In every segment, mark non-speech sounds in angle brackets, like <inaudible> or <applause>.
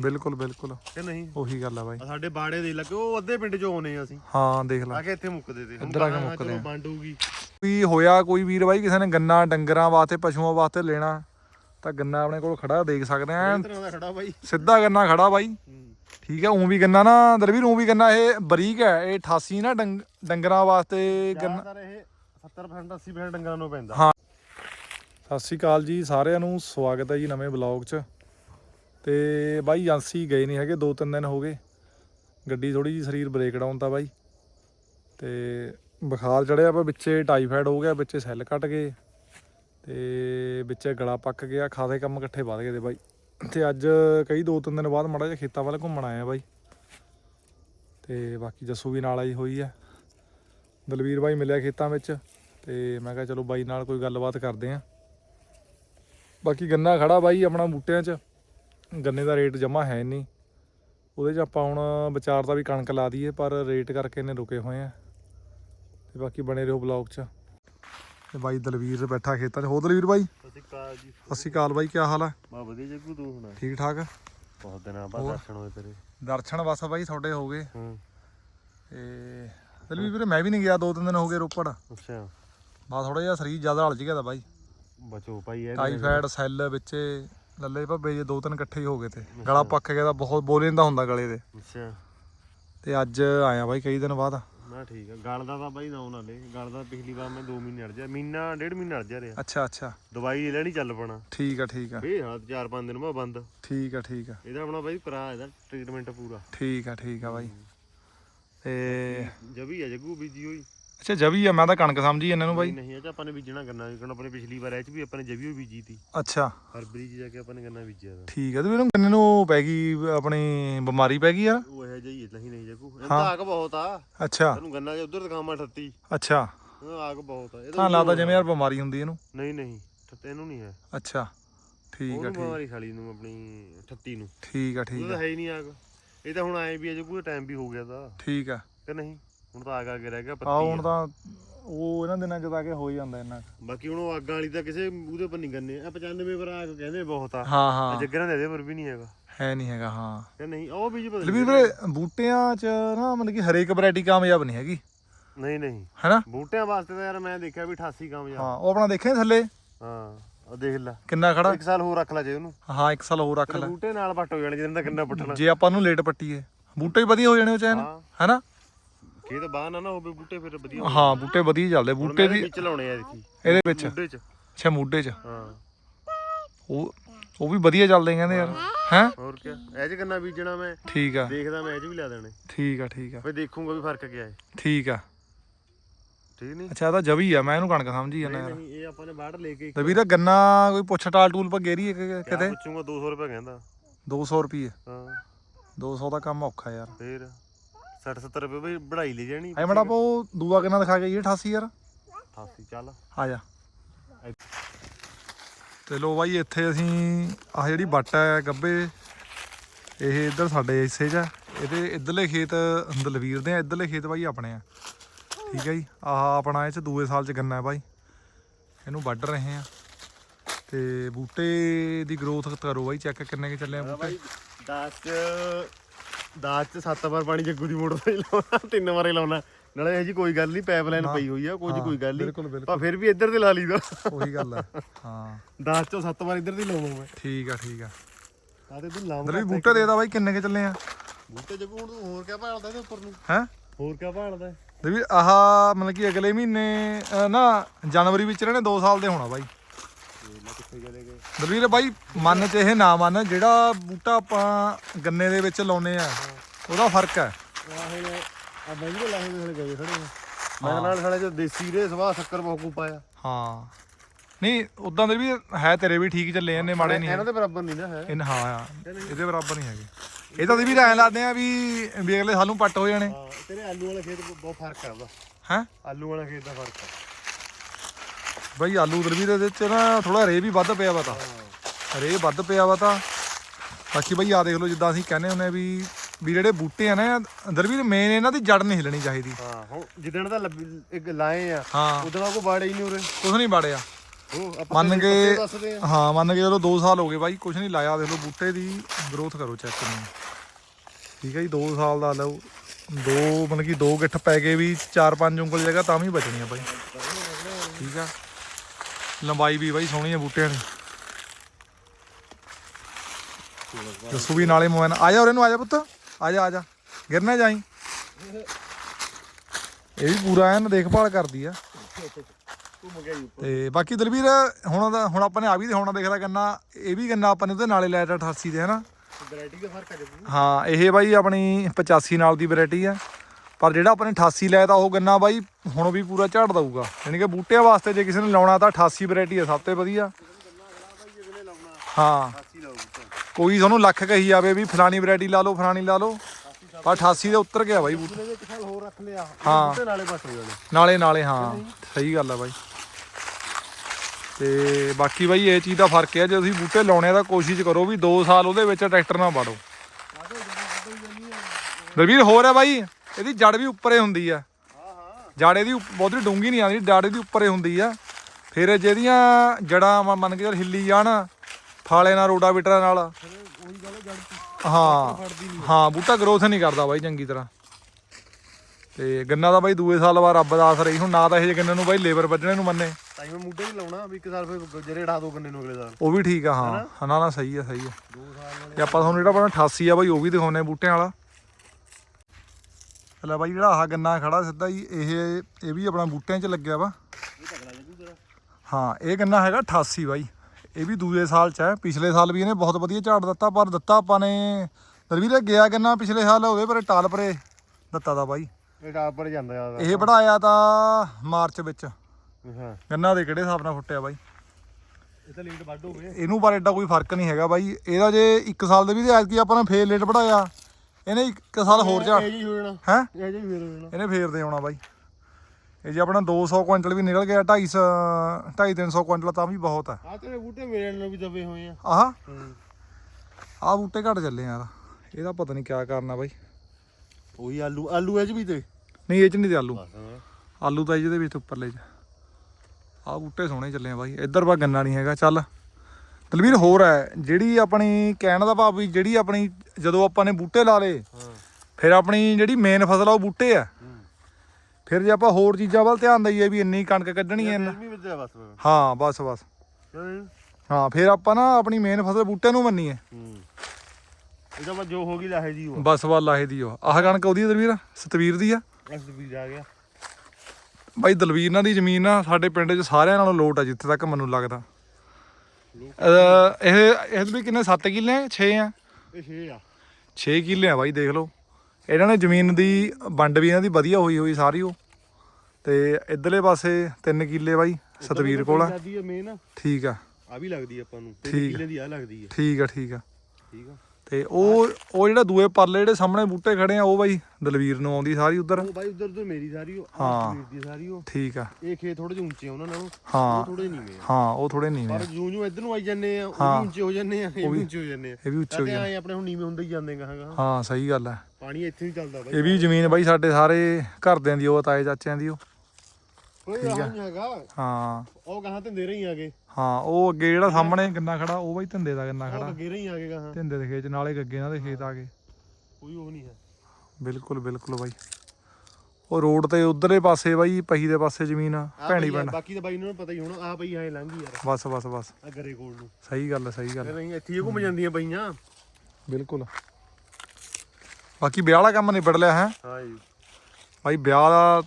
ਬਿਲਕੁਲ ਬਿਲਕੁਲ। ਕਿ ਨਹੀਂ? ਉਹੀ ਗੱਲ ਆ ਬਾਈ। ਆ ਸਾਡੇ ਬਾੜੇ ਦੇ ਲੱਗੇ ਉਹ ਅੱਧੇ ਪਿੰਡ ਚੋਂ ਆਉਨੇ ਆ ਅਸੀਂ। ਹਾਂ ਦੇਖ ਲੈ। ਆ ਕੇ ਇੱਥੇ ਮੁੱਕਦੇ ਤੇ। ਇੱਧਰ ਆ ਕੇ ਮੁੱਕਦੇ ਆ। ਵੰਡ ਹੋਊਗੀ ਵੀ ਹੋਇਆ ਕੋਈ ਵੀਰ ਬਾਈ ਕਿਸੇ ਨੇ ਗੰਨਾ ਡੰਗਰਾਂ ਵਾਸਤੇ ਪਸ਼ੂਆਂ ਵਾਸਤੇ ਲੈਣਾ ਤਾਂ ਗੰਨਾ ਆਪਣੇ ਕੋਲ ਖੜਾ ਦੇਖ ਸਕਦੇ ਆ। ਇਸ ਤਰ੍ਹਾਂ ਦਾ ਖੜਾ ਬਾਈ। ਸਿੱਧਾ ਗੰਨਾ ਖੜਾ ਬਾਈ। ਹੂੰ। ਠੀਕ ਹੈ ਉਂ ਵੀ ਗੰਨਾ ਨਾ ਦਰਵੀਰ ਉਂ ਵੀ ਗੰਨਾ ਇਹ ਬਰੀਕ ਹੈ ਇਹ 88 ਨਾ ਡੰਗ- ਡੰਗਰਾਂ ਵਾਸਤੇ ਗੰਨਾ। ਜ਼ਿਆਦਾਤਰ ਇਹ 70% 80% ਡੰਗਰਾਂ ਨੂੰ ਪੈਂਦਾ। ਹਾਂ। ਸਤਿ ਸ਼੍ਰੀ ਅਕਾਲ ਜੀ ਸਾਰਿਆਂ ਨੂੰ ਸਵਾਗਤ ਹੈ ਜੀ ਨਵੇਂ ਬਲੌਗ 'ਚ। ਤੇ ਬਾਈ ਏਜੰਸੀ ਗਏ ਨਹੀਂ ਹੈਗੇ ਦੋ ਤਿੰਨ ਦਿਨ ਹੋ ਗਏ। ਗੱਡੀ ਥੋੜੀ ਜੀ ਸਰੀਰ ਬ੍ਰੇਕ ਡਾਊਨ ਤਾਂ ਬਾਈ। ਤੇ ਬੁਖਾਰ ਚੜਿਆ ਪਰ ਵਿੱਚੇ ਟਾਈਫਾਇਡ ਹੋ ਗਿਆ, ਵਿੱਚੇ ਸੈੱਲ ਕੱਟ ਗਏ। ਤੇ ਵਿੱਚੇ ਗਲਾ ਪੱਕ ਗਿਆ, ਖਾਦੇ ਕੰਮ ਇਕੱਠੇ ਵੱਧ ਗਏ ਤੇ ਬਾਈ। ਤੇ ਅੱਜ ਕਈ ਦੋ ਤਿੰਨ ਦਿਨ ਬਾਅਦ ਮਾੜਾ ਜਿਹਾ ਖੇਤਾਂ ਵੱਲ ਘੁੰਮਣ ਆਇਆ ਬਾਈ। ਤੇ ਬਾਕੀ ਜੱਸੂ ਵੀ ਨਾਲ ਆਈ ਹੋਈ ਹੈ ਦਲਵੀਰ ਬਾਈ ਮਿਲਿਆ ਖੇਤਾਂ ਵਿੱਚ ਤੇ ਮੈਂ ਕਿਹਾ ਚਲੋ ਬਾਈ ਨਾਲ ਕੋਈ ਗੱਲਬਾਤ ਕਰਦੇ ਆਂ। ਬਾਕੀ ਗੰਨਾ ਖੜਾ ਬਾਈ ਆਪਣਾ ਬੂਟਿਆਂ 'ਚ। ਗੰਨੇ ਦਾ ਰੇਟ ਜਮਾ ਹੈ ਨਹੀਂ। ਉਹਦੇ 'ਚ ਆਪਾਂ ਹੁਣ ਵਿਚਾਰ ਦਾ ਵੀ ਕਣਕ ਲਾ ਦਈਏ ਪਰ ਰੇਟ ਕਰਕੇ ਇਹਨੇ ਰੁਕੇ ਹੋਏ ਆ। ਤੇ ਬਾਕੀ ਬਣੇ ਰਹੋ ਬਲੌਗ 'ਚ। ਤੇ ਬਾਈ ਦਲਵੀਰ ਬੈਠਾ ਖੇਤਾਂ 'ਚ। ਹੋ ਦਲਵੀਰ ਬਾਈ? ਸਤਿ ਸ਼੍ਰੀ ਅਕਾਲ ਬਾਈ ਕੀ ਹਾਲ ਹੈ ਬਾ ਵਧੀਆ ਜੱਗੂ ਤੂੰ ਹੁਣ ਠੀਕ ਠਾਕ? ਬਹੁਤ ਦਿਨਾਂ ਬਾਅਦ? ਦਰਸ਼ਨ ਹੋਏ ਤੇਰੇ। ਦਰਸ਼ਨ ਬਸ ਬਾਈ ਤੁਹਾਡੇ ਹੋ ਗਏ। ਹੂੰ। ਤੇ ਦਲਵੀਰ ਵੀਰੇ ਮੈਂ ਵੀ ਨਹੀਂ ਗਿਆ ਦੋ ਤਿੰਨ ਦਿਨ ਹੋ ਗਏ ਰੋਪੜ। ਅੱਛਾ। ਬਾ ਥੋੜਾ ਜਿਹਾ ਸਰੀਰ ਜ਼ਿਆਦਾ ਹਲ ਗਿਆ ਤਾਂ ਬਾਈ। ਬਚੋ ਭਾਈ ਇਹ ਟਾਈਫਾਇਡ ਸੈੱਲ ਵਿੱਚੇ ਲੱਲੇ ਭੱਬੇ ਜੇ ਦੋ ਤਿੰਨ ਇਕੱਠੇ ਹੀ ਹੋ ਗਏ ਤੇ। ਗਲਾ ਪੱਕ ਗਿਆ ਤਾਂ ਬਹੁਤ ਬੋਲਿੰਦਾ ਹੁੰਦਾ ਗਲੇ ਦੇ। ਅੱਛਾ। ਤੇ ਅੱਜ ਆਇਆ ਬਾਈ ਕਈ ਦਿਨ ਬਾਅਦ। ਨਾ ਠੀਕ ਆ। ਗਲ ਦਾ ਤਾਂ ਬਾਈ ਨਾ ਨਾਲੇ ਗਲ ਦਾ ਪਿਛਲੀ ਵਾਰ ਮੈਂ 2 ਮਹੀਨੇ ਅੜ ਜਾ ਮਹੀਨਾ ਡੇਢ ਮਹੀਨਾ ਅੜ ਜਾ ਰਿਹਾ। ਅੱਛਾ ਅੱਛਾ। ਦਵਾਈ ਲੈਣੀ ਚੱਲ ਪਣਾ। ਠੀਕ ਆ ਠੀਕ ਆ। ਇਹ ਹਾਂ 4-5 ਦਿਨ ਬੰਦ। ਠੀਕ ਆ ਠੀਕ ਆ। ਇਹਦਾ ਆਪਣਾ ਬਾਈ ਕਰਾ ਇਹਦਾ ਟ੍ਰੀਟਮੈਂਟ ਪੂਰਾ। ਠੀਕ ਆ ਠੀਕ ਆ ਬਾਈ। ਤੇ ਜਵੀ ਆ ਜੱਗੂ ਬੀਜੀ ਹੋਈ। ਅੱਛਾ ਜਵੀ ਆ ਮੈਂ ਤਾਂ ਕਣਕ ਸਮਝੀ ਇਹਨਾਂ ਨੂੰ ਬਾਈ। ਨਹੀਂ ਇਹ ਆਪਾਂ ਨੇ ਬੀਜਣਾ ਗੰਨਾ ਕਿਉਂ ਆਪਣੇ ਪਿਛਲੀ ਵਾਰ ਇਹ ਚ ਵੀ ਆਪਾਂ ਨੇ ਜਵੀ ਹੋਈ ਬੀਜੀ ਤੀ ਅੱਛਾ। ਫਰਵਰੀ ਚ ਜਾ ਕੇ ਆਪਾਂ ਨੇ ਗੰਨਾ ਬੀਜਿਆ ਦਾ ਠੀਕ ਆ ਤੇ ਵੀਰੋਂ ਕਿੰਨੇ ਨੂੰ ਪੈ ਗਈ ਆਪਣੀ ਬਿਮਾਰੀ ਪੈ ਗਈ ਯਾਰ ਉਹ ਇਹ ਜਿਹੀ ਨਹੀਂ ਨਹੀਂ ਜੱਗੂ। ਇਹ ਤਾਂ ਆਗ ਬਹੁਤ ਆ। ਅੱਛਾ। ਤੈਨੂੰ ਗੰਨਾ ਜੇ ਉਧਰ ਦਿਖਾਵਾਂ 38 ਅੱਛਾ। ਉਹ ਆਗ ਬਹੁਤ ਆ। ਇਹ ਤਾਂ ਲੱਗਦਾ ਜਿਵੇਂ ਯਾਰ ਬਿਮਾਰੀ ਹੁੰਦੀ ਇਹਨੂੰ। ਨਹੀਂ ਨਹੀਂ ਤੈਨੂੰ ਨਹੀਂ ਹੈ। ਅੱਛਾ। ਠੀਕ ਆ ਠੀਕ। ਬਿਮਾਰੀ ਖਾਲੀ ਨੂੰ ਆਪਣੀ 38 ਨੂੰ। ਠੀਕ ਆ ਠੀਕ ਤਾਂ ਆ। ਹੈ ਹੀ ਨਹੀਂ ਆਗ। ਇਹ ਤਾਂ ਹੁਣ ਆਏ ਵੀ ਆ ਜੱਗੂ ਟਾਈਮ ਵੀ ਹੋ ਗਿਆ ਤਾਂ। ਠੀਕ ਆ। ਕਿ ਨਹੀਂ? ਹੁਣ ਤਾਂ ਆਗ ਆ ਕੇ ਰਹਿ ਗਿਆ ਆ ਪੱਤੀ ਹੁਣ ਤਾਂ ਉਹ ਇਹਨਾਂ ਦਿਨਾਂ ਚ ਤਾਂ ਕਿ ਹੋ ਹੀ ਜਾਂਦਾ ਕੁ। ਬਾਕੀ ਹੁਣ ਉਹ ਆਗਾਂ ਵਾਲੀ ਤਾਂ ਕਿਸੇ ਉਹਦੇ ਪਰ ਨਹੀਂ ਗੰਨੇ ਆ 95 ਪਰ ਆਗ ਕਹਿੰਦੇ ਬਹੁਤ ਆ। ਹਾਂ ਹਾਂ। ਜੱਗਰਾਂ ਦੇ ਇਹਦੇ ਪਰ ਵੀ ਨਹੀਂ ਹੈਗਾ। ਹੈ ਨਹੀਂ ਹੈਗਾ ਹਾਂ। ਕਿ ਨਹੀਂ ਉਹ ਬੀਜ ਬਦਲ ਲਵੀ ਵੀਰੇ ਬੂਟਿਆਂ ਚ ਨਾ ਮਤਲਬ ਕਿ ਹਰੇਕ ਵੈਰਾਈਟੀ ਕਾਮਯਾਬ ਨਹੀਂ ਹੈਗੀ। ਨਹੀਂ ਨਹੀਂ। ਹੈਨਾ? ਬੂਟਿਆਂ ਵਾਸਤੇ ਤਾਂ ਯਾਰ ਮੈਂ ਦੇਖਿਆ ਵੀ 88 ਕਾਮਯਾਬ। ਹਾਂ ਉਹ ਆਪਣਾ ਦੇਖਿਆ ਥੱਲੇ? ਹਾਂ ਉਹ ਦੇਖ ਲੈ। ਕਿੰਨਾ ਖੜਾ? ਇੱਕ ਸਾਲ ਹੋਰ ਰੱਖ ਲੈ ਜੇ ਉਹਨੂੰ। ਹਾਂ ਇੱਕ ਸਾਲ ਹੋਰ ਰੱਖ ਲੈ। ਬੂਟੇ ਨਾਲ ਪੱਟ ਹੋ ਜਾਣੇ ਜਿੰਨ ਦਾ ਕਿੰਨਾ ਪੱਟਣਾ। ਜੇ ਆਪਾਂ ਨੂੰ ਲੇਟ ਪੱਟੀਏ। ਬੂਟੇ ਹੀ ਵਧੀਆ ਹੋ ਜਾਣੇ ਉਹ ਚਾਹਨ ਹਾਂ। ਖੇਤ ਬਾਹ ਨਾ ਨਾ ਹੋਵੇ ਬੂਟੇ ਫਿਰ ਵਧੀਆ ਹਾਂ ਬੂਟੇ ਵਧੀਆ ਚੱਲਦੇ ਹੁਣ ਬੂਟੇ ਮੈਂ ਦੀ ਵਿੱਚ ਲਾਉਣੇ ਆ ਦੇਖੀ ਇਹਦੇ ਵਿੱਚ? ਬੂਟੇ ਚ। ਅੱਛਾ ਮੂਡੇ ਚ? ਹਾਂ। ਉਹ ਉਹ ਵੀ ਵਧੀਆ ਚੱਲਦੇ ਕਹਿੰਦੇ ਯਾਰ। ਹੈ? ਹੋਰ ਕੀ ਇਹ ਚ ਕਿੰਨਾ ਬੀਜਣਾ ਮੈਂ। ਠੀਕ ਆ। ਦੇਖਦਾ ਮੈਂ ਇਹ ਚ ਵੀ ਲਾ ਦੇਣੇ। ਠੀਕ ਆ ਠੀਕ ਆ। ਫਿਰ ਦੇਖੂੰਗਾ ਵੀ ਫ਼ਰਕ ਕੀ ਹੈ। ਠੀਕ ਆ। ਠੀਕ ਨਹੀਂ? ਅੱਛਾ ਇਹ ਤਾਂ ਜਵੀ ਆ ਮੈਂ ਇਹਨੂੰ ਕਣਕ ਸਮਝੀ ਜਾਂਦਾ ਨਹੀਂ ਯਾਰ। ਨਹੀਂ ਇਹ ਆਪਾਂ ਨੇ ਬਾੜ ਲੈ ਕੇ ਤੇ ਵੀਰ ਗੰਨਾ ਕੋਈ ਪੁੱਛ ਟਾਲ ਟੂਲ ਪਰ ਗੇਰੀ ਕਿਤੇ? ਪੁੱਛੂੰਗਾ 200 ਰੁਪਏ ਕਹਿੰਦਾ। 200 ਰੁਪਏ ਹਾਂ। 200 ਦਾ ਕੰਮ ਔਖਾ ਯਾਰ। ਫੇਰ? 60 70 ਰੁਪਏ ਵੀ ਬੜਾਈ ਲੈ ਜਾਣੀ। ਐ ਮੜਾ ਪੋ ਦੂਆ ਕਿੰਨਾ ਦਿਖਾ ਕੇ ਇਹ 88 ਯਾਰ 88 ਚੱਲ। ਆ ਜਾ। ਤੇ ਲੋ ਬਾਈ ਇੱਥੇ ਅਸੀਂ ਆਹ ਜਿਹੜੀ ਵੱਟ ਹੈ ਗੱਬੇ ਇਹ ਇੱਧਰ ਸਾਡੇ ਹਿੱਸੇ 'ਚ ਇਹਦੇ ਇੱਧਰਲੇ ਖੇਤ ਦਲਵੀਰ ਦੇ ਆ ਇੱਧਰਲੇ ਖੇਤ ਬਾਈ ਆਪਣੇ ਆ। ਠੀਕ ਹੈ ਜੀ ਆਹ ਆਪਣਾ ਇਹ 'ਚ ਦੂਏ ਸਾਲ 'ਚ ਗੰਨਾ ਹੈ ਬਾਈ। ਇਹਨੂੰ ਵੱਢ ਰਹੇ ਆ। ਤੇ ਬੂਟੇ ਦੀ ਗਰੋਥ ਕਰੋ ਬਾਈ ਚੈੱਕ ਕਿੰਨੇ ਕੇ ਚੱਲੇ ਆ ਬੂਟੇ। ਬਾਈ 10 10 ਚ 7 ਵਾਰ ਪਾਣੀ ਜੱਗੂ ਦੀ ਮੋਟਰ ਤੇ ਹੀ ਲਾਉਣਾ ਤਿੰਨ ਵਾਰੇ ਲਾਉਣਾ। ਨਾਲੇ ਇਹ ਜੀ ਕੋਈ ਗੱਲ ਨਹੀਂ ਪਾਈਪਲਾਈਨ ਪਈ ਹੋਈ ਆ ਕੁਝ ਹਾਂ, ਕੋਈ ਗੱਲ ਨਹੀਂ। ਬਿਲਕੁਲ ਪਰ ਫਿਰ ਵੀ ਇੱਧਰ ਤੇ ਲਾ ਲਈਦਾ। ਉਹੀ ਗੱਲ ਹੈ ਹਾਂ। 10 ਚੋਂ 7 ਵਾਰ ਇੱਧਰ ਤੇ ਲਾਉਣਾ ਮੈਂ। ਠੀਕ ਆ ਠੀਕ ਆ। ਕਾਤੇ ਤੂੰ ਲਾਉਂਗਾ ਦਲਵੀਰ ਬੂਟੇ ਦੇ ਦਾ ਬਾਈ ਕਿੰਨੇ ਕੇ ਚੱਲੇ ਆ? ਬੂਟੇ ਜੱਗੂ ਹੁਣ ਤੂੰ? ਹੋਰ ਕਿਆ ਭਾਲਦਾ ਇਹਦੇ ਉੱਪਰ ਨੂੰ? ਹੈ? ਹੋਰ ਕਿਆ ਭਾਲਦਾ ਦਲਵੀਰ ਆਹ ਮਤਲਬ ਕਿ ਅਗਲੇ ਮਹੀਨੇ ਅਹ ਨਾ ਜਨਵਰੀ ਵਿੱਚ ਇਹਨੇ 2 ਸਾਲ ਦੇ ਹੋਣਾ ਬਾਈ। ਕਿੱਥੇ ਚਲੇ ਗਏ ਦਲਵੀਰ ਬਾਈ ਮਨ ਚ ਇਹ ਨਾ ਮੰਨ ਜਿਹੜਾ ਬੂਟਾ ਆਪਾਂ ਗੰਨੇ ਦੇ ਵਿੱਚ ਲਾਉਨੇ ਆ ਉਹਦਾ ਫ਼ਰਕ ਹੈ। ਆਹੇ ਆ ਮੈਂ ਵੀ ਲਾਹੇ ਦੇ ਗਏ ਖੜੇ ਆ। ਮੈਂ ਨਾਲ ਸਾਲੇ ਜੋ ਦੇਸੀ ਰੇ ਸਵਾ ਸ਼ੱਕਰ ਬਹੁਤ ਪਾਇਆ। ਹਾਂ। ਨਹੀਂ ਉਦਾਂ ਦੇ ਵੀ ਹੈ ਤੇਰੇ ਵੀ ਠੀਕ ਚੱਲੇ ਜਾਂਦੇ ਮਾੜੇ ਨਹੀਂ ਇਹਨਾਂ ਦੇ ਬਰਾਬਰ ਨਹੀਂ ਨਾ ਹੈ। ਇਹ ਹਾਂ ਆ, ਇਹਦੇ ਬਰਾਬਰ ਨਹੀਂ ਹੈਗੇ। ਇਹ ਤਾਂ ਵੀ ਐਂ ਲੱਗਦੇ ਆ ਵੀ ਵੀ ਅਗਲੇ ਸਾਲ ਨੂੰ ਪੱਟ ਹੋ ਜਾਣੇ। ਹਾਂ ਤੇਰੇ ਆਲੂ ਵਾਲਾ ਖੇਤ ਬਹੁਤ ਫ਼ਰਕ ਆ ਉਹਦਾ ਹੈ? ਆਲੂ ਵਾਲਾ ਖੇਤ ਦਾ ਫ਼ਰਕ ਆ। ਬਾਈ ਆਲੂ ਦਲਵੀਰ ਦੇ ਵਿੱਚ ਨਾ ਥੋੜਾ ਰੇ ਵੀ ਵੱਧ ਪਿਆ ਵਾ ਤਾਂ। ਰੇ ਵੱਧ ਪਿਆ ਵਾ ਤਾਂ। ਬਾਕੀ ਬਾਈ ਆ ਦੇਖ ਲਓ ਜਿੱਦਾਂ ਅਸੀਂ ਕਹਿੰਦੇ ਹੁੰਨੇ ਵੀ ਵੀ ਜਿਹੜੇ ਬੂਟੇ ਆ ਨਾ ਦਲਵੀਰ ਮੇਨ ਇਹਨਾਂ ਦੀ ਜੜ ਨਹੀਂ ਹਿਲਣੀ ਚਾਹੀਦੀ। ਹਾਂ ਹੁਣ ਜਿੱਦਣ ਦਾ ਇੱਕ ਲਾਏ ਆ ਹਾਂ। ਉਦੋਂ ਕੋ ਬਾੜੇ ਹੀ ਨਹੀਂ ਉਰੇ। ਕੁਝ ਨਹੀਂ ਬਾੜਿਆ ਮੰਨ ਕੇ ਹਾਂ ਮੰਨ ਕੇ ਚਲੋ 2 ਸਾਲ ਹੋ ਗਏ ਬਾਈ ਕੁਝ ਨਹੀਂ ਲਾਇਆ। ਦੇਖ ਲਓ ਬੂਟੇ ਦੀ ਗਰੋਥ ਕਰੋ ਚੈੱਕ ਕਰੋ। ਠੀਕ ਹੈ ਜੀ 2 ਸਾਲ ਦਾ ਲਓ। ਦੋ ਮਤਲਬ ਕਿ ਦੋ ਗਿੱਠ ਪੈ ਗਏ ਵੀ 4-5 ਉਂਗਲ ਜਗ੍ਹਾ ਤਾਂ ਵੀ ਬਚਣੀ ਆ ਬਾਈ। ਠੀਕ ਆ। ਲੰਬਾਈ ਵੀ ਬਾਈ ਸੋਹਣੀ ਆ ਬੂਟਿਆਂ ਦੀ। ਦੱਸੋ ਵੀ ਨਾਲੇ ਮੋਹਨ ਆ ਜਾ ਉਰੇ ਨੂੰ ਆ ਜਾ ਪੁੱਤ। ਆ ਜਾ ਆ ਜਾ। ਗਿਰਨਾ ਜਾਈ। ਇਹ ਵੀ ਪੂਰਾ ਐਨ ਦੇਖਭਾਲ ਕਰਦੀ ਆ। ਤੂੰ ਜੀ ਬਾਕੀ ਦਲਵੀਰ ਹੁਣ ਦਾ ਹੁਣ ਆਪਾਂ ਨੇ ਆ ਵੀ ਦਿਖਾਉਣਾ ਦੇਖਦਾ ਗੰਨਾ ਇਹ ਵੀ ਗੰਨਾ ਆਪਾਂ ਨੇ ਉਹਦੇ ਨਾਲੇ ਲਾਇਆ ਤਾ 88 ਦੇ ਹਨਾ ਵੈਰਾਈਟੀ ਦਾ ਫ਼ਰਕ ਆ ਜੱਬੂ ਹਾਂ ਇਹ ਬਾਈ ਆਪਣੀ 85 ਨਾਲ ਦੀ ਵੈਰਾਈਟੀ ਆ। ਪਰ ਜਿਹੜਾ ਆਪਾਂ ਨੇ 88 ਲਾਇਆ ਤਾਂ ਉਹ ਗੰਨਾ ਬਾਈ ਹੁਣ ਵੀ ਪੂਰਾ ਝਾੜ ਦਊਗਾ। ਯਾਨੀ ਕਿ ਬੂਟਿਆਂ ਵਾਸਤੇ ਜੇ ਕਿਸੇ ਨੇ ਲਾਉਣਾ ਤਾਂ 88 ਵੈਰਾਈਟੀ ਆ ਸਭ ਤੋਂ ਵਧੀਆ। ਹਾਂ। ਕੋਈ ਤੁਹਾਨੂੰ ਲੱਖ ਕਹੀ ਜਾਵੇ ਵੀ ਫਲਾਣੀ ਵੈਰਾਈਟੀ ਲਾ ਲਓ ਫਲਾਣੀ ਲਾ ਲਓ। ਪਰ 88 ਦੇ ਉੱਤਰ ਗਿਆ ਬਾਈ ਬੂਟਾ। ਇੱਕ ਸਾਲ ਹੋਰ ਰੱਖ ਲਿਆ। ਹਾਂ। ਨਾਲੇ ਬਸ ਨਾਲੇ ਨਾਲੇ ਹਾਂ। ਸਹੀ ਗੱਲ ਆ ਬਾਈ। ਤੇ ਬਾਕੀ ਬਾਈ ਇਹ ਚੀਜ਼ ਦਾ ਫ਼ਰਕ ਹੈ ਜੇ ਤੁਸੀਂ ਬੂਟੇ ਲਾਉਣੇ ਤਾਂ ਕੋਸ਼ਿਸ਼ ਕਰੋ ਵੀ 2 ਸਾਲ ਉਹਦੇ ਵਿੱਚ ਟਰੈਕਟਰ ਨਾ ਵਾੜੋ। ਦਲਵੀਰ ਹੋਰ ਹੈ ਬਾਈ? ਇਹਦੀ ਜੜ ਵੀ ਉੱਪਰੇ ਹੁੰਦੀ ਆ। ਹਾਂ ਹਾਂ ਜੜ ਇਹਦੀ ਬਹੁਤੀ ਡੂੰਗੀ ਨਹੀਂ ਆਉਂਦੀ ਜੜ ਇਹਦੀ ਉੱਪਰੇ ਹੁੰਦੀ ਆ। ਫਿਰ ਜਿਹਦੀਆਂ ਜੜਾਂ ਮੰਨ ਕੇ ਚੱਲ ਹਿੱਲੀ ਜਾਣ ਫਾਲੇ ਨਾਲ ਰੋਡਾਵੀਟਰਾਂ ਨਾਲ। ਉਹੀ ਗੱਲ ਜੜ ਹਾਂ ਹਾਂ ਬੂਟਾ ਗਰੋਥ ਨਹੀਂ ਕਰਦਾ ਬਾਈ ਚੰਗੀ ਤਰ੍ਹਾਂ। ਤੇ ਗੰਨਾ ਦਾ ਬਾਈ ਦੂਏ ਸਾਲ ਬਾਅਦ ਰੱਬ ਦਾ ਆਸਰਾ ਹੀ ਹੁਣ ਨਾ ਤਾਂ ਇਹ ਗੰਨੇ ਨੂੰ ਬਾਈ ਲੇਬਰ ਵੱਢਣੇ ਨੂੰ ਮੰਨੇ। ਤਾਂ ਮੈਂ ਮੁੱਢੇ ਵੀ ਲਾਉਣਾ ਵੀ ਇੱਕ ਸਾਲ ਫਿਰ ਜਰੇ ਢਾ ਦੋ ਗੰਨੇ ਨੂੰ ਅਗਲੇ ਸਾਲ। ਉਹ ਵੀ ਠੀਕ ਆ ਹਾਂ ਨਾ ਨਾ ਸਹੀ ਆ ਸਹੀ ਆ। ਤੇ ਆਪਾਂ ਤੁਹਾਨੂੰ ਜਿਹੜਾ ਆਪਣਾ 88 ਆ ਬਾਈ ਉਹ ਵੀ ਦਿਖਾਉਨੇ ਬੂਟਿਆਂ ਵਾਲਾ। ਲੈ ਬਾਈ ਜਿਹੜਾ ਆਹ ਗੰਨਾ ਖੜਾ ਸਿੱਧਾ ਹੀ ਇਹ ਇਹ ਵੀ ਆਪਣਾ ਬੂਟਿਆਂ 'ਚ ਲੱਗਿਆ ਵਾ। ਹਾਂ ਇਹ ਗੰਨਾ ਹੈਗਾ 88 ਬਾਈ। ਇਹ ਵੀ ਦੂਜੇ ਸਾਲ 'ਚ ਹੈ। ਪਿਛਲੇ ਸਾਲ ਵੀ ਇਹਨੇ ਬਹੁਤ ਵਧੀਆ ਝਾੜ ਦਿੱਤਾ ਪਰ ਦਿੱਤਾ ਆਪਾਂ ਨੇ ਦਰਵੀਰ ਗਿਆ ਗੰਨਾ ਪਿਛਲੇ ਸਾਲ ਉਹਦੇ ਪਰੇ ਟਾਲ ਪਰੇ ਦਿੱਤਾ ਦਾ ਬਾਈ। ਇਹ ਟਾਪ ਪਰ ਜਾਂਦਾ ਜ਼ਿਆਦਾ ਇਹ ਵਧਾਇਆ ਤਾਂ ਮਾਰਚ ਵਿੱਚ। ਹਾਂ ਗੰਨਾ ਦੇ ਕਿਹੜੇ ਹਿਸਾਬ ਨਾਲ ਫੁੱਟਿਆ ਬਾਈ? ਇਹ ਤਾਂ ਹੋ ਗਏ। ਇਹਨੂੰ ਪਰ ਐਡਾ ਕੋਈ ਫ਼ਰਕ ਨਹੀਂ ਹੈਗਾ ਬਾਈ। ਇਹਦਾ ਜੇ 1 ਸਾਲ ਦੇ ਵੀ ਤੇ ਐਤਕੀ ਆਪਾਂ ਨੇ ਫੇਰ ਲੇਟ ਵਧਾਇਆ ਇਹਨੇ 1 ਸਾਲ ਹੋਰ ਝਾੜ ਇਹ ਜੀ ਹੋ ਜਾਣਾ। ਹੈ? ਇਹ ਜੀ ਫੇਰ ਹੋ ਜਾਣਾ। ਇਹਨੇ ਫੇਰ ਦੇ ਆਉਣਾ ਬਾਈ। ਇਹ ਜੇ ਆਪਣਾ 200 ਕੁਇੰਟਲ ਵੀ ਨਿਕਲ ਗਿਆ 250 250 300 ਕੁਇੰਟਲ ਤਾਂ ਵੀ ਬਹੁਤ ਹੈ ਆ ਤੇਰੇ ਬੂਟੇ ਮੇਰੇ ਨਾਲ ਵੀ ਦਬੇ ਹੋਏ ਆ। ਆਹ? ਆਹ ਬੂਟੇ ਘਟ ਚੱਲੇ ਯਾਰ। ਇਹਦਾ ਪਤਾ ਨਹੀਂ ਕਿਆ ਕਰਨਾ ਬਾਈ। ਉਹੀ ਆਲੂ ਆਲੂ ਇਹ ਚ ਵੀ ਤੇ। ਨਹੀਂ ਇਹ ਚ ਨਹੀਂ ਤੇ ਆਲੂ। ਆਲੂ ਤਾਂ ਇਹਦੇ ਵਿੱਚ ਉੱਪਰਲੇ ਚ। ਆਹ ਬੂਟੇ ਸੋਹਣੇ ਚੱਲੇ ਆ ਬਾਈ। ਇੱਧਰ ਬਾ ਗੰਨਾ ਨਹੀਂ ਹੈਗਾ ਚੱਲ। ਦਲਵੀਰ ਹੋਰ ਹੈ ਜਿਹੜੀ ਆਪਣੀ ਕਹਿਣ ਦਾ ਭਾਵ ਵੀ ਜਿਹੜੀ ਆਪਣੀ ਜਦੋਂ ਆਪਾਂ ਨੇ ਬੂਟੇ ਲਾ ਲਏ ਫਿਰ ਆਪਣੀ ਜਿਹੜੀ ਮੇਨ ਫਸਲ ਆ ਉਹ ਬੂਟੇ ਆ। ਫਿਰ ਜੇ ਆਪਾਂ ਹੋਰ ਚੀਜ਼ਾਂ ਵੱਲ ਧਿਆਨ ਦਈਏ ਵੀ ਇੰਨੀ ਕਣਕ ਕੱਢਣੀ ਬਸ। ਹਾਂ ਬਸ ਬਸ। ਹੂੰ ਫਿਰ ਆਪਾਂ ਨਾ ਆਪਣੀ ਮੇਨ ਫਸਲ ਬੂਟਿਆਂ ਨੂੰ ਮੰਨੀਏ। ਇਹਦਾ ਬਸ ਜੋ ਹੋ ਗਈ ਲਾਹੇ ਜੀ ਉਹ। ਬਸ ਵੱਲ ਲਾਹੇ ਦੀ ਉਹ। ਆਹ ਕਣਕ ਉਹਦੀ ਦਲਵੀਰ ਸਤਵੀਰ ਦੀ ਆ। ਗਿਆ। ਬਾਈ ਦਲਵੀਰ ਨਾਲ ਦੀ ਜ਼ਮੀਨ ਨਾ ਸਾਡੇ ਪਿੰਡ 'ਚ ਸਾਰਿਆਂ ਨਾਲੋਂ ਲੋਟ ਆ ਜਿੱਥੇ ਤੱਕ ਮੈਨੂੰ ਲੱਗਦਾ। ਇਹ ਇਹ ਵੀ ਕਿੰਨੇ 7 ਕਿੱਲੇ ਆ? 6 ਆ? ਇਹ ਛੇ ਆ। 6 ਕਿੱਲੇ ਆ ਬਾਈ ਦੇਖ ਲਓ। ਇਹਨਾਂ ਨੇ ਜ਼ਮੀਨ ਦੀ ਵੰਡ ਵੀ ਇਹਨਾਂ ਦੀ ਵਧੀਆ ਹੋਈ ਹੋਈ ਸਾਰੀ ਉਹ। ਤੇ ਇਧਰਲੇ ਪਾਸੇ 3 ਕਿੱਲੇ ਬਾਈ ਸਤਵੀਰ ਕੋਲ ਆ। ਠੀਕ ਆ। ਆ ਵੀ ਲੱਗਦੀ ਆਪਾਂ ਨੂੰ। ਕਿਲੇ ਦੀ ਆ ਲੱਗਦੀ ਠੀਕ ਆ ਠੀਕ ਆ। ਠੀਕ ਆ। ਤੇ ਉਹ ਉਹ ਜਿਹੜਾ ਦੂਏ ਪਰਲੇ ਜਿਹੜੇ ਸਾਹਮਣੇ ਬੂਟੇ ਖੜੇ ਆ ਉਹ ਬਾਈ ਦਲਵੀਰ ਨੂੰ ਆਉਂਦੀ ਸਾਰੀ ਉਧਰ। ਉਹ ਬਾਈ ਉਧਰ ਉਧਰ ਮੇਰੀ ਸਾਰੀ ਉਹ ਹਾਂ। ਆਹ ਮੇਰੀ ਦੀ ਸਾਰੀ ਉਹ। ਠੀਕ ਆ। ਇਹ ਖੇਤ ਥੋੜੇ ਜਿਹੇ ਉੱਚੇ ਆ ਉਹਨਾਂ ਨਾਲੋਂ। ਹਾਂ। ਉਹ ਥੋੜੇ ਨੀਵੇਂ ਆ। ਹਾਂ ਉਹ ਥੋੜੇ ਨੀਵੇਂ ਪਰ ਆ ਜੂ ਜੂ ਇੱਧਰ ਨੂੰ ਆਈ ਜਾਂਦੇ ਆ ਉਹ ਹਾਂ। ਵੀ ਉੱਚੇ ਹੋ ਜਾਂਦੇ ਆ ਇਹ ਵੀ ਉੱਚੇ ਹੋ ਜਾਂਦੇ ਆ। ਇਹ ਵੀ ਉੱਚੇ ਹੋ ਤੇ ਗਏ ਐ ਆਪਣੇ ਹੁਣ ਨੀਵੇਂ ਹੁੰਦੇ ਹੀ ਜਾਂਦੇ ਗਾਹਾਂ ਗਾਹਾਂ। ਹਾਂ ਸਹੀ ਗੱਲ ਹੈ ਪਾਣੀ ਇੱਥੇ ਹੀ ਚੱਲਦਾ ਬਾਈ। ਇਹ ਵੀ ਜ਼ਮੀਨ ਬਾਈ ਸਾਡੇ ਸਾਰੇ ਘਰਦਿਆਂ ਦੀ ਉਹ ਤਾਏ ਚਾਚਿਆਂ ਦੀ ਉਹ। ਕੋਈ ਰਹਾ ਨਹੀਂ ਹੈਗਾ। ਹਾਂ। ਉਹ ਗਾਹਾਂ ਤੇ ਨੇਰੇ ਹੀ ਆ ਗਏ ਹਾਂ ਉਹ ਅੱਗੇ ਜਿਹੜਾ ਸਾਹਮਣੇ ਗੰਨਾ ਖੜਾ ਉਹ ਬਾਈ ਧੰਦੇ ਦਾ ਗੰਨਾ ਖੜਾ। ਅੱਗੇ ਰਹੀ ਆ ਗਏ ਗਾਹਾਂ ਧੰਦੇ ਦੇ ਖੇਤ ਨਾਲੇ ਗੱਗੇ ਨਾਲ ਦੇ ਖੇਤ ਆ ਗਏ ਕੋਈ ਉਹ ਨਹੀਂ ਹੈ। ਬਿਲਕੁਲ ਬਿਲਕੁਲ ਬਾਈ। ਉਹ ਰੋਡ ਤੇ ਉਧਰਲੇ ਪਾਸੇ ਬਾਈ ਪਹੀ ਦੇ ਪਾਸੇ ਜ਼ਮੀਨ ਆ ਭੈਣੀ ਪਿੰਡ। ਬਾਕੀ ਤਾਂ ਬਾਈ ਨੂੰ ਪਤਾ ਹੀ ਹੋਣਾ ਆ ਪਈ ਐ ਲੰਘੀ ਯਾਰ। ਬਸ ਬਸ ਬਸ। ਗਰੇ ਕੋਲ ਨੂੰ। ਸਹੀ ਗੱਲ ਹੈ ਸਹੀ ਗੱਲ। ਨਹੀਂ ਇੱਥੇ ਹੀ ਘੁੰਮ ਜਾਂਦੀਆਂ ਪਈਆਂ। ਬਿਲਕੁਲ। ਬਾਕੀ ਵਿਆਹ ਵਾਲਾ ਕੰਮ ਨਿਬੜ ਲਿਆ ਹੈ? ਹਾਂ ਜੀ। ਬਾਈ ਵਿਆਹ ਦਾ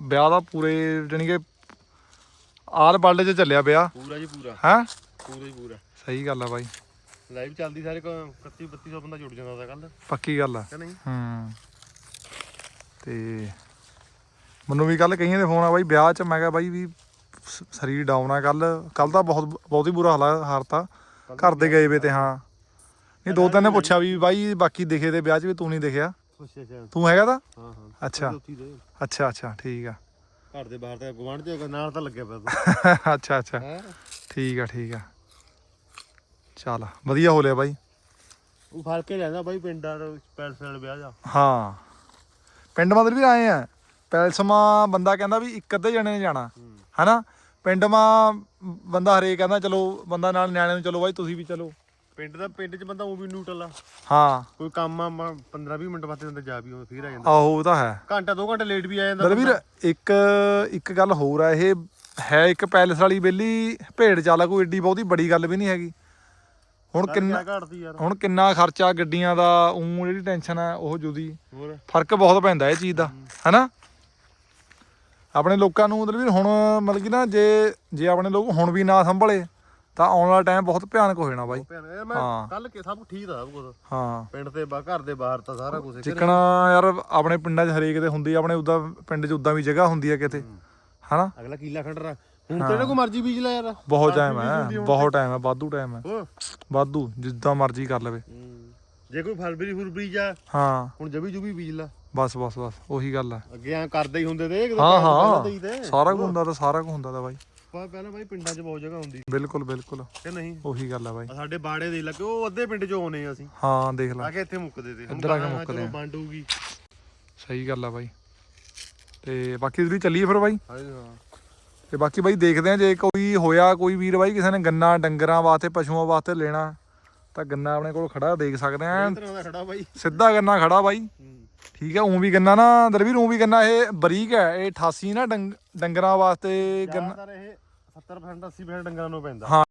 ਵਿਆਹ ਦਾ ਪੂਰੇ ਜਾਣੀ ਕਿ ਆਲ ਵਰਲਡ 'ਚ ਚੱਲਿਆ ਵਿਆਹ। ਪੂਰਾ ਜੀ ਪੂਰਾ। ਹੈ? ਪੂਰਾ ਹੀ ਪੂਰਾ। ਸਹੀ ਗੱਲ ਆ ਬਾਈ। ਲਾਈਵ ਚੱਲਦੀ ਸਾਰੇ 31 3200 ਬੰਦਾ ਜੁੜ ਜਾਂਦਾ ਦਾ ਕੱਲ ਪੱਕੀ ਗੱਲ ਆ। ਕਿ ਨਹੀਂ? ਹੂੰ। ਤੇ ਮੈਨੂੰ ਵੀ ਕੱਲ ਕਈਆਂ ਦੇ ਫੋਨ ਆ ਬਾਈ ਵਿਆਹ 'ਚ ਮੈਂ ਕਿਹਾ ਬਾਈ ਵੀ ਸਰੀਰ ਡਾਊਨ ਆ ਕੱਲ ਕੱਲ ਤਾਂ ਬਹੁਤ ਬਹੁਤ ਹੀ ਬੁਰਾ ਹਾਲਾ ਹਾਰਤਾ ਘਰ ਦੇ ਗਏ ਵੇ ਤੇ ਹਾਂ। ਨਹੀਂ ਦੋ ਤਿੰਨ ਨੇ ਪੁੱਛਿਆ ਵੀ ਬਾਈ ਬਾਕੀ ਦਿਖੇ ਤੇ ਵਿਆਹ 'ਚ ਵੀ ਤੂੰ ਨਹੀਂ ਦਿਖਿਆ। ਅੱਛਾ ਅੱਛਾ। ਤੂੰ ਹੈਗਾ ਤਾਂ? ਹਾਂ ਹਾਂ। ਅੱਛਾ। ਉੱਥੇ ਦੇ ਅੱਛਾ ਅੱਛਾ ਠੀਕ ਆ। ਘਰ ਦੇ ਬਾਹਰ ਤੇ ਗਵਾਂਢ ਤੇ ਨਾਲ ਤਾਂ ਲੱਗਿਆ ਪਿਆ ਤੂੰ। <laughs> ਅੱਛਾ ਅੱਛਾ। ਹੈ? ਠੀਕ ਆ ਠੀਕ ਆ। ਚੱਲ ਵਧੀਆ ਹੋ ਲਿਆ ਬਾਈ। ਉਹ ਫ਼ਰਕ ਹੀ ਰਹਿੰਦਾ ਬਾਈ ਪਿੰਡਾਂ ਦਾ ਪੈਲਸ ਨਾਲ ਵਿਆਹ ਜਾ। ਹਾਂ। ਪਿੰਡ ਮਦਰ ਵੀ ਆਏ ਆ। ਪੈਲਸਮਾ ਬੰਦਾ ਕਹਿੰਦਾ ਵੀ ਇੱਕ ਅੱਧੇ ਜਣੇ ਨੇ ਜਾਣਾ। ਹਨਾ? ਪਿੰਡ ਮਾ ਬੰਦਾ ਹਰੇਕ ਕਹਿੰਦਾ ਚਲੋ ਬੰਦਾ ਨਾਲ ਨਿਆਣੇ ਨੂੰ ਚਲੋ ਬਾਈ ਤੁਸੀਂ ਵੀ ਚਲੋ। ਪਿੰਡ ਦਾ ਪਿੰਡ 'ਚ ਬੰਦਾ ਉਹ ਵੀ ਨਿਊਟਰਲ ਆ। ਹਾਂ। ਕੋਈ ਕੰਮ ਆ 15 20 ਮਿੰਟ ਬਾਅਦ ਅੰਦਰ ਜਾ ਵੀ ਉਹ ਫੇਰ ਆ ਜਾਂਦਾ। ਆਹੋ ਉਹ ਤਾਂ ਹੈ। ਘੰਟਾ 2 ਘੰਟੇ ਲੇਟ ਵੀ ਆ ਜਾਂਦਾ ਦਲਵੀਰ ਇੱਕ ਇੱਕ ਗੱਲ ਹੋਰ ਆ ਇਹ ਹੈ ਇੱਕ ਪੈਲਸ ਵਾਲੀ ਬੇਲੀ ਭੇਡ ਚਾਲਾ ਕੋਈ ਏਡੀ ਬਹੁਤੀ ਬੜੀ ਗੱਲ ਵੀ ਨਹੀਂ ਹੈਗੀ। ਹੁਣ ਕਿੰਨਾ ਘਟਦੀ ਯਾਰ। ਹੁਣ ਕਿੰਨਾ ਖਰਚਾ ਗੱਡੀਆਂ ਦਾ ਉਂ ਜਿਹੜੀ ਟੈਨਸ਼ਨ ਹੈ ਉਹ ਜੁਦੀ। ਫ਼ਰਕ ਬਹੁਤ ਪੈਂਦਾ ਇਹ ਚੀਜ਼ ਦਾ ਹੈਨਾ? ਆਪਣੇ ਲੋਕਾਂ ਨੂੰ ਮਤਲਬ ਵੀ ਹੁਣ ਮਤਲਬ ਕਿ ਨਾ ਜੇ ਜੇ ਆਪਣੇ ਲੋਕ ਹੁਣ ਵੀ ਨਾ ਸੰਭਲੇ ਤਾਂ ਆਉਣ ਵਾਲਾ ਟਾਈਮ ਬਹੁਤ ਭਿਆਨਕ ਹੋ ਜਾਣਾ ਬਾਈ। ਭੈਣ ਇਹ ਮੈਂ ਹਾਂ। ਕੱਲ ਕੇ ਸਭ ਠੀਕ ਦਾ ਸਭ ਕੁਝ ਹਾਂ। ਪਿੰਡ ਤੇ ਬਾ ਘਰ ਦੇ ਬਾਹਰ ਤਾਂ ਸਾਰਾ ਕੁਝ ਚਿਕਣਾ ਯਾਰ ਆਪਣੇ ਪਿੰਡਾਂ 'ਚ ਹਰੇਕ ਦੇ ਹੁੰਦੀ ਆ, ਆਪਣੇ ਉਦਾਂ ਪਿੰਡ 'ਚ ਉਦਾਂ ਵੀ ਜਗ੍ਹਾ ਹੁੰਦੀ ਆ ਕਿਤੇ। ਹਨਾ? ਅਗਲਾ ਕੀਲਾ ਖੰਡਰਾ ਹੁਣ ਤੇ ਕੋ ਮਰਜ਼ੀ ਬੀਜ ਲੈ ਯਾਰ। ਬਹੁਤ ਟਾਈਮ ਹੈ ਬਹੁਤ ਟਾਈਮ ਹੈ ਵਾਧੂ ਟਾਈਮ ਹੈ। ਹੋਰ। ਵਾਧੂ ਜਿੱਦਾਂ ਮਰਜ਼ੀ ਕਰ ਲਵੇ। ਹੂੰ। ਜੇ ਕੋਈ ਫਰਵਰੀ ਫੁਰਵਰੀ ਜਾ ਹਾਂ। ਹੁਣ ਜਬੀ ਜੁਬੀ ਬੀਜ ਲਾ। ਬਸ ਬਸ ਬਸ ਉਹੀ ਗੱਲ ਹੈ। ਅੱਗੇ ਆ ਕਰਦੇ ਹੀ ਹੁੰਦੇ ਹਾਂ ਹਾਂ। ਤੇ। ਸਾਰਾ ਕੁਝ ਹੁੰਦਾ ਤਾਂ ਸਾਰਾ ਕੁਝ ਹੁੰਦਾ ਤਾਂ ਬਾਈ। ਪਰ ਪਹਿਲਾਂ ਬਾਈ ਪਿੰਡਾਂ 'ਚ ਬਹੁਤ ਜਗ੍ਹਾ ਹੁੰਦੀ। ਬਿਲਕੁਲ ਬਿਲਕੁਲ। ਕਿ ਨਹੀਂ? ਉਹੀ ਗੱਲ ਹੈ ਬਾਈ। ਆਹ ਸਾਡੇ ਬਾੜੇ ਦੇ ਲੱਗੇ ਉਹ ਅੱਧੇ ਪਿੰਡ 'ਚੋਂ ਆਉਨੇ ਆ ਅਸੀਂ। ਹਾਂ ਦੇਖ ਲੈ। ਆ ਕੇ ਇੱਥੇ ਮੁੱਕਦੇ ਤੇ। ਹੁਣ ਇੱਧਰ ਆ ਕੇ ਤਾਂ ਮੁੱਕਦੇ ਚਲੋ ਆ। ਵੰਡ ਹੋਊਗੀ ਸਹੀ ਗੱਲ ਆ ਬਾਈ। ਤੇ ਬਾਕੀ ਜਿਹੜੀ ਚੱਲੀਏ ਫਿਰ ਬਾਈ। ਹਾਂ। ਤੇ ਬਾਕੀ ਬਾਈ ਦੇਖਦੇ ਆ ਜੇ ਕੋਈ ਹੋਇਆ ਕੋਈ ਵੀਰ ਬਾਈ ਕਿਸੇ ਨੇ ਗੰਨਾ ਡੰਗਰਾਂ ਵਾਸਤੇ ਪਸ਼ੂਆਂ ਵਾਸਤੇ ਲੈਣਾ ਤਾਂ ਗੰਨਾ ਆਪਣੇ ਕੋਲ ਖੜਾ ਦੇਖ ਸਕਦੇ ਆ। ਇਸ ਤਰ੍ਹਾਂ ਦਾ ਖੜਾ ਬਾਈ। ਸਿੱਧਾ ਗੰਨਾ ਖੜਾ ਬਾਈ। ਠੀਕ ਹੈ ਉਂ ਵੀ ਗੰਨਾ ਨਾ ਦਰਵੀਰ ਉਂ ਵੀ ਗੰਨਾ ਇਹ ਬਰੀਕ ਹੈ ਇਹ 88 ਨਾ ਡੰਗ- ਡੰਗਰਾਂ ਵਾਸਤੇ ਗੰਨਾ ਜ਼ਿਆਦਾਤਰ ਇਹ 70% 80% ਡੰਗਰਾਂ ਨੂੰ ਪੈਂਦਾ। ਹਾਂ।